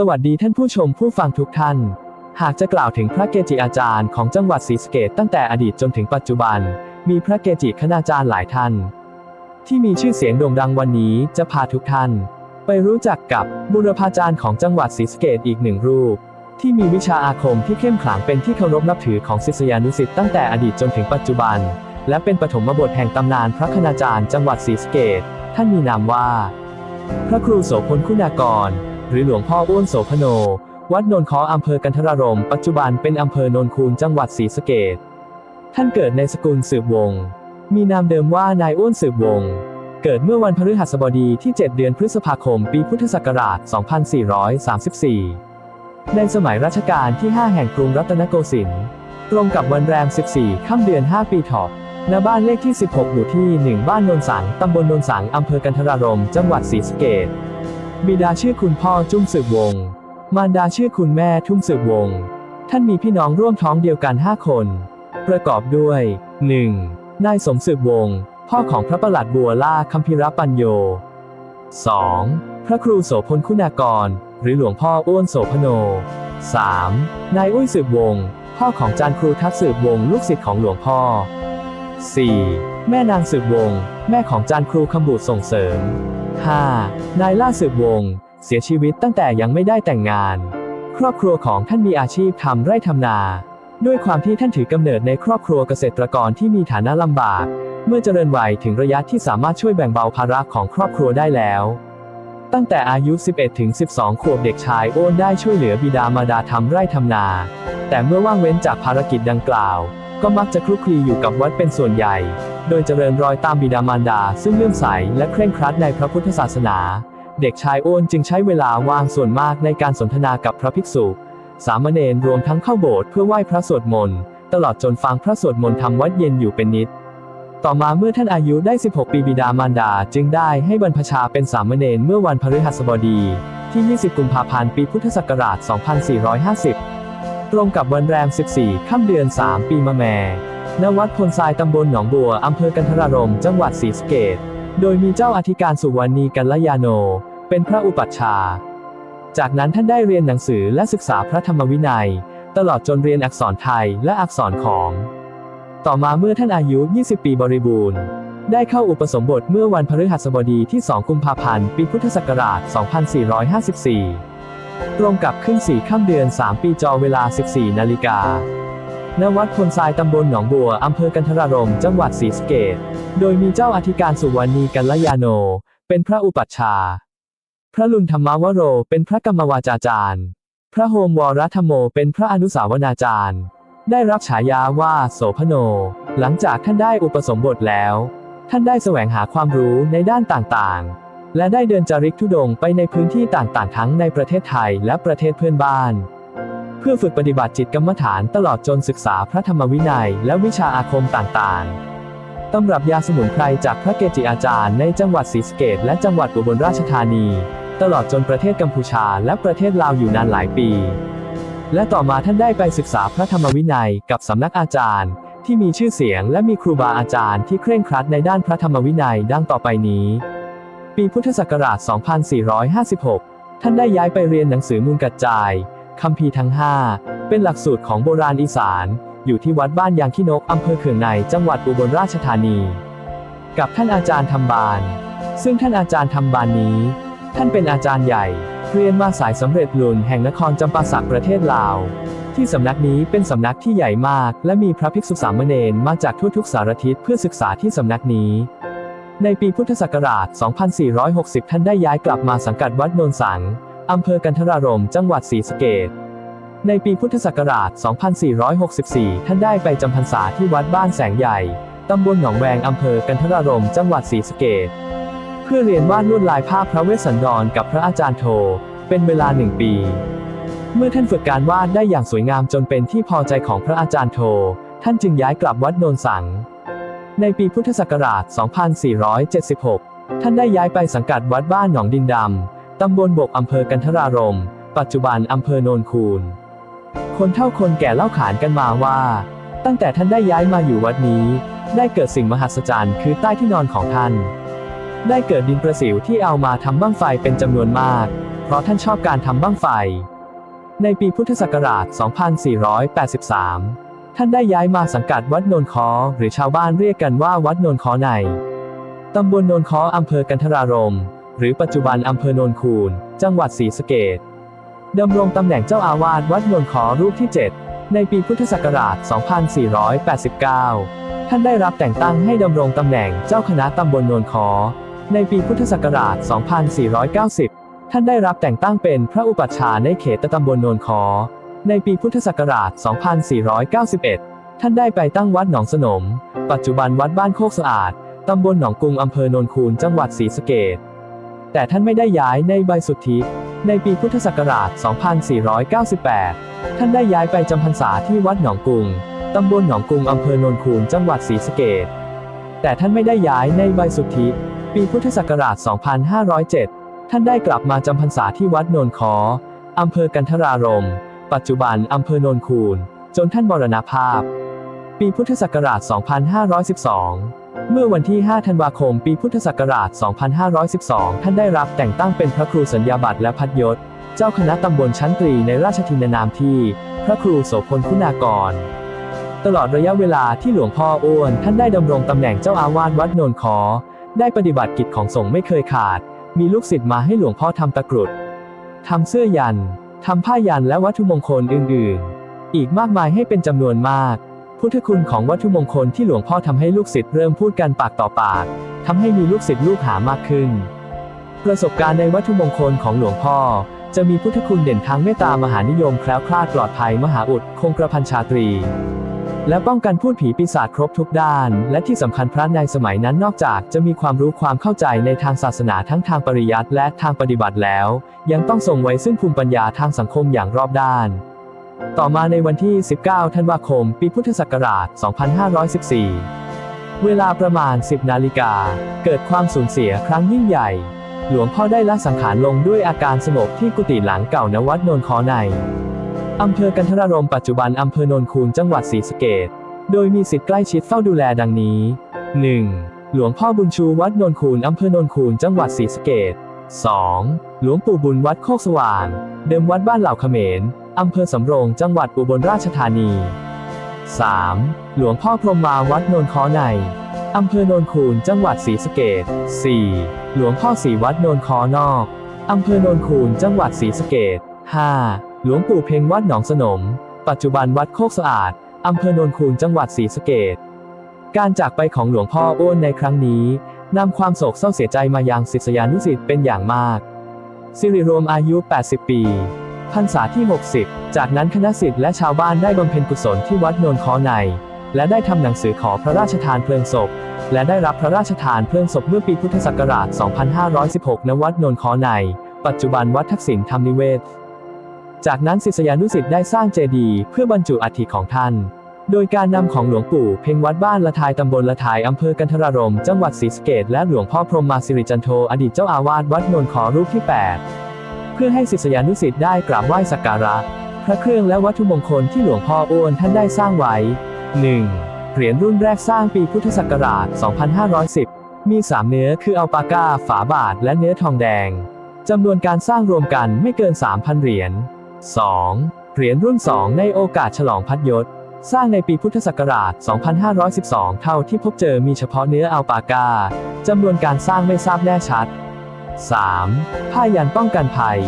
สวัสดีท่านผู้ชมผู้ฟังทุกท่าน หากจะกล่าวถึงพระเกจิอาจารย์ของจังหวัดศรีสะเกษตั้งแต่อดีตจนถึงปัจจุบัน มีพระเกจิคณาจารย์หลายท่าน ที่มีชื่อเสียงโด่งดังวันนี้จะพาทุกท่าน ไปรู้จักกับบุรพาจารย์ของจังหวัดศรีสะเกษอีกหนึ่งรูป ที่มีวิชาอาคมที่เข้มขลังเป็นที่เคารพนับถือของศิษยานุศิษย์ตั้งแต่อดีตจนถึงปัจจุบัน และเป็นปฐมบทแห่งตำนานพระคณาจารย์จังหวัดศรีสะเกษท่านมีนามว่า พระครูโสพลคุณากร หรือหลวงพ่ออ้วนโสพโน วัดโนนคออำเภอกันทรารม ปัจจุบันเป็นอำเภอโนนคูนจังหวัดศรีสะเกษท่านเกิดในสกุลสืบวงศ์มีนามเดิมว่านายอ้วนสืบวงศ์เกิดเมื่อวันพฤหัสบดีที่ 7 เดือนพฤษภาคม ปีพุทธศักราช 2434 ในสมัยรัชกาลที่ 5 แห่งกรุงรัตนโกสินทร์ ตรงกับวันแรม 14 ค่ำเดือน 5 ปีถาะณบ้านเลขที่ 16 หมู่ที่ 1 บ้านโนนสัง ตำบลโนนสัง อำเภอกันทรารม จังหวัดศรีสะเกษ บิดาชื่อคุณพ่อจุ้มสืบวงศ์มารดาชื่อคุณแม่ทุ่มสืบวงศ์ท่านมีพี่น้องร่วมท้องเดียวกัน 5 คน ประกอบด้วย 1. นายสมสืบวงศ์พ่อของพระประหลัดบัวล่าคัมพิรปัญโย 2. พระครูโสพลคุณากร หรือหลวงพ่ออ้วนโสพโน 3. นายอุ้ยสืบวงศ์พ่อของจารย์ครูทัศน์สืบวงศ์ลูกศิษย์ของหลวงพ่อ 4. แม่นางสืบวงศ์แม่ของจารย์ครูคำบูดส่งเสริม 5. นายล่าสืบวง เสียชีวิตตั้งแต่ยังไม่ได้แต่งงาน ครอบครัวของท่านมีอาชีพทำไร่ทำนา ด้วยความที่ท่านถือกำเนิดในครอบครัวเกษตรกรที่มีฐานะลำบาก เมื่อเจริญวัยถึงระยะที่สามารถช่วยแบ่งเบาภาระของครอบครัวได้แล้ว ตั้งแต่อายุ 11 ถึง 12 ขวบเด็กชายโอนได้ช่วยเหลือบิดามารดาทำไร่ทำนา แต่เมื่อว่างเว้นจากภารกิจดังกล่าว ก็มักจะคลุกคลีอยู่กับวัดเป็นส่วนใหญ่ โดยเจริญรอยตามบิดามารดา ซึ่งเลื่อมใสและเคร่งครัดในพระพุทธศาสนา เด็กชายโอนจึงใช้เวลาว่างส่วนมากในการสนทนากับพระภิกษุ สามเณรรวมทั้งเข้าโบสถ์เพื่อไหว้พระสวดมนต์ตลอดจนฟังพระสวดมนต์ทำวัดเย็นอยู่เป็นนิด ต่อมาเมื่อท่านอายุได้ 16 ปีบิดามารดาจึงได้ให้บรรพชาเป็นสามเณรเมื่อวันพฤหัสบดีที่ 20 กุมภาพันธ์ ปีพุทธศักราช 2450 ตรงกับวันแรม 14 ค่ำเดือน 3 ปีมะแมณวัดพลทรายตำบลหนองบัว อำเภอกันทรารมจังหวัดศรีสะเกษโดยมีเจ้าอธิการสุวรรณีกัลยาโน เป็นพระอุปัชฌาย์จากนั้นท่านได้เรียนหนังสือและศึกษาพระธรรมวินัย ตลอดจนเรียนอักษรไทยและอักษรของ ต่อมาเมื่อท่านอายุ 20 ปีบริบูรณ์ ได้เข้าอุปสมบทเมื่อวันพฤหัสบดีที่ 2 กุมภาพันธ์ ปีพุทธศักราช 2454 ตรงกับขึ้น 4 ค่ำเดือน 3 ปีจอเวลา 14 นาฬิกา ณ วัดพลทรายตำบลหนองบัว อำเภอกันทรารม จังหวัดศรีสะเกษโดยมีเจ้าอธิการสุวรรณีกัลยาโน เป็นพระอุปัชฌาย์ พระลุนธรรมวโร เป็นพระกรรมวาจาจารย์ พระโฮมวรธรรมโม เป็นพระอนุสาวนาจารย์ ได้รับฉายาว่าโสพโน หลังจากท่านได้อุปสมบทแล้ว ท่านได้แสวงหาความรู้ในด้านต่างๆ และได้เดินจาริกธุดงค์ไปในพื้นที่ต่างๆ ทั้งในประเทศไทยและประเทศเพื่อนบ้าน เพื่อฝึกปฏิบัติจิตกรรมฐานตลอดจนศึกษาพระธรรมวินัย และวิชาอาคมต่างๆตำรับยาสมุนไพรจากพระเกจิอาจารย์ในจังหวัดศรีสะเกษและจังหวัดอุบลราชธานี ตลอดจนประเทศกัมพูชาและประเทศลาวอยู่นานหลายปี และต่อมาท่านได้ไปศึกษาพระธรรมวินัยกับสำนักอาจารย์ ที่มีชื่อเสียงและมีครูบาอาจารย์ที่เคร่งครัดในด้านพระธรรมวินัยดังต่อไปนี้ ปีพุทธศักราช 2456 ท่านได้ย้ายไปเรียนหนังสือมูลกัจจายคัมภีร์ทั้ง 5 เป็นหลักสูตรของโบราณอีสาน อยู่ที่วัดบ้านยางขี้นกอำเภอเขื่องในจังหวัดอุบลราชธานี กับท่านอาจารย์ธรรมบาน ซึ่งท่านอาจารย์ธรรมบานนี้ ท่านเป็นอาจารย์ใหญ่ เรียนมาสายสำเร็จลุนแห่งนครจำปาสักประเทศลาว ที่สำนักนี้เป็นสำนักที่ใหญ่มาก และมีพระภิกษุสามเณรมาจากทั่วทุกสารทิศเพื่อศึกษาที่สำนักนี้ ในปีพุทธศักราช 2460 ท่านได้ย้ายกลับมาสังกัดวัดโนนสัง อำเภอกันทรารม จังหวัดศรีสะเกษในปีพุทธศักราช 2464 ท่านได้ไปจำพรรษาที่วัดบ้านแสงใหญ่ ตำบลหนองแวง อำเภอกันทรารม จังหวัดศรีสะเกษเพื่อเรียนวาดลวดลายภาพพระเวสสันดรกับพระอาจารย์โท เป็นเวลาหนึ่งปี เมื่อท่านฝึกการวาดได้อย่างสวยงามจนเป็นที่พอใจของพระอาจารย์โท ท่านจึงย้ายกลับวัดโนนสัง ในปีพุทธศักราช 2476 ท่านได้ย้ายไปสังกัดวัดบ้านหนองดินดำ ตำบลบกอำเภอกันทรารม ปัจจุบันอำเภอโนนคูน คนเท่าคนแก่เล่าขานกันมาว่า ตั้งแต่ท่านได้ย้ายมาอยู่วัดนี้ ได้เกิดสิ่งมหัศจรรย์คือใต้ที่นอนของท่าน ได้เกิดดินประสิวที่เอามาทำบ้างไฟเป็นจำนวนมาก เพราะท่านชอบการทำบั้งไฟ ในปีพุทธศักราช 2483 ท่านได้ย้ายมาสังกัดวัดโนนคอ หรือชาวบ้านเรียกกันว่าวัดโนนคอในตำบลโนนคออำเภอกันทรารมหรือปัจจุบันอำเภอโนนคูน จังหวัดศรีสะเกษดำรงตำแหน่งเจ้าอาวาสวัดโนนคอรูปที่ 7 ในปีพุทธศักราช 2489 ท่านได้รับแต่งตั้งให้ดำรงตำแหน่งเจ้าคณะตำบลโนนคอ ในปีพุทธศักราช 2490 ท่านได้รับแต่งตั้งเป็นพระอุปัชฌาย์ในเขตตำบลโนนคอ ในปีพุทธศักราช 2491 ท่านได้ไปตั้งวัดหนองสนม ปัจจุบันวัดบ้านโคกสะอาด ตำบลหนองกุงอำเภอโนนคูนจังหวัดศรีสะเกษแต่ท่านไม่ได้ย้ายในใบสุทธิ ในปีพุทธศักราช 2498 ท่านได้ย้ายไปจำพรรษาที่วัดหนองกุง ตำบลหนองกุงอำเภอโนนคูนจังหวัดศรีสะเกษแต่ท่านไม่ได้ย้ายในใบสุทธิ ปีพุทธศักราช 2507 ท่านได้กลับมาจำพรรษาที่วัดโนนคออำเภอกันทรารม ปัจจุบันอำเภอโนนคูน จนท่านมรณภาพ ปีพุทธศักราช 2512 เมื่อวันที่ 5 ธันวาคม ปีพุทธศักราช 2512 ท่านได้รับแต่งตั้งเป็นพระครูสัญญาบัตรและพัดยศ เจ้าคณะตำบลชั้นตรีในราชทินานามที่ พระครูโสพลคุณากรตลอดระยะเวลาที่หลวงพ่ออ้วนท่านได้ดำรงตำแหน่งเจ้าอาวาสวัดโนนคอ ได้ปฏิบัติกิจของสงฆ์ไม่เคยขาด มีลูกศิษย์มาให้หลวงพ่อทำตะกรุดทำเสื้อยัน ทำผ้ายันและวัตถุมงคลอื่น ๆ อีกมากมายให้เป็นจำนวนมาก พุทธคุณของวัตถุมงคลที่หลวงพ่อทำให้ลูกศิษย์เริ่มพูดกันปากต่อปากทำให้มีลูกศิษย์ลูกหามากขึ้น ประสบการณ์ในวัตถุมงคลของหลวงพ่อ จะมีพุทธคุณเด่นทางเมตตามหานิยมแคล้วคลาดปลอดภัยมหาอุดคงกระพันชาตรี และป้องกันพูดผีปีศาจครบทุกด้าน และที่สำคัญพระในสมัยนั้นนอกจากจะมีความรู้ความเข้าใจในทางศาสนาทั้งทางปริยัติและทางปฏิบัติแล้ว ยังต้องทรงไว้ซึ่งภูมิปัญญาทางสังคมอย่างรอบด้าน ต่อมาในวันที่ 19 ธันวาคม ปีพุทธศักราช 2514 เวลาประมาณ 10 นาฬิกา เกิดความสูญเสียครั้งยิ่งใหญ่ หลวงพ่อได้ละสังขารลงด้วยอาการสงบที่กุฏิหลังเก่าณวัดโนนคอใน อำเภอกันทรารมปัจจุบันอำเภอโนนคูนจังหวัดศรีสะเกษโดยมีสิทธิ์ใกล้ชิดเฝ้าดูแลดังนี้ 1. หลวงพ่อบุญชูวัดโนนคูนอำเภอโนนคูนจังหวัดศรีสะเกษ 2. หลวงปู่บุญวัดโคกสว่าง เดิมวัดบ้านเหล่าเขมรอำเภอสำโรงจังหวัดอุบลราชธานี 3. หลวงพ่อพรหมมาวัดโนนคอในอำเภอโนนคูนจังหวัดศรีสะเกษ 4. หลวงพ่อศรีวัดโนนคอนอกอำเภอโนนคูนจังหวัดศรีสะเกษ 5. หลวงปู่เพ็งวัดหนองสนม ปัจจุบันวัดโคกสะอาด อำเภอโนนคูนจังหวัดศรีสะเกษการจากไปของหลวงพ่ออ้วนในครั้งนี้นำความโศกเศร้าเสียใจมายังศิษยานุศิษย์เป็นอย่างมาก สิริรวมอายุ 80 ปีพรรษาที่ 60 จากนั้นคณะศิษย์และชาวบ้านได้บำเพ็ญกุศลที่วัดโนนคอใน และได้ทำหนังสือขอพระราชทานเพลิงศพ และได้รับพระราชทานเพลิงศพเมื่อปีพุทธศักราช 2516 ณ วัดโนนคอใน ปัจจุบันวัดทักษิณธรรมนิเวศ จากนั้นศิษยานุศิษย์ได้สร้างเจดีย์เพื่อบรรจุอัฐิของท่าน โดยการนำของหลวงปู่เพ็งวัดบ้านละทายตำบลละทายอำเภอกันทรารมจังหวัดศรีสะเกษและหลวงพ่อพรหมมาสิริจันโทอดีตเจ้าอาวาสวัดนนขอรูปที่ 8 เพื่อให้ศิษยานุศิษย์ได้กราบไหว้สักการะ พระเครื่องและวัตถุมงคลที่หลวงพ่ออ้วนท่านได้สร้างไว้ 1. เหรียญรุ่นแรกสร้างปีพุทธศักราช 2510 มี 3 เนื้อคืออัลปาก้า ฝาบาท และเนื้อทองแดงจำนวนการสร้างรวมกันไม่เกิน 3,000 เหรียญ 2. เหรียญรุ่น 2 ในโอกาสฉลองพัดยศ สร้างในปีพุทธศักราช 2512 เท่าที่พบเจอมีเฉพาะเนื้ออัลปากาจำนวนการสร้างไม่ทราบแน่ชัด 3. ผ้ายันป้องกันภัย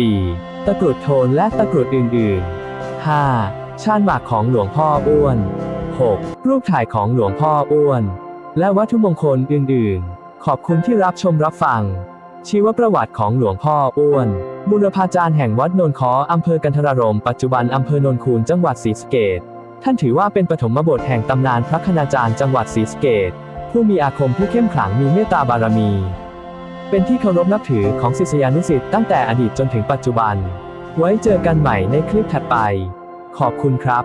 4. ตะกรุดโทนและตะกรุดอื่นๆ 5. ชาญหมากของหลวงพ่ออ้วน 6. รูปถ่ายของหลวงพ่ออ้วน และวัตถุมงคลอื่นๆ ขอบคุณที่รับชมรับฟัง ชีวประวัติของหลวงพ่ออ้วน บุรพาจารย์แห่งวัดโนนคออำเภอกันทรารมปัจจุบันอำเภอโนนคูนจังหวัดศรีสะเกษท่านถือว่าเป็นปฐมบทแห่งตำนานพระคณาจารย์จังหวัดศรีสะเกษผู้มีอาคมที่เข้มขลังมีเมตตาบารมี เป็นที่เคารพนับถือของศิษยานุศิษย์ตั้งแต่อดีตจนถึงปัจจุบัน ไว้เจอกันใหม่ในคลิปถัดไป ขอบคุณครับ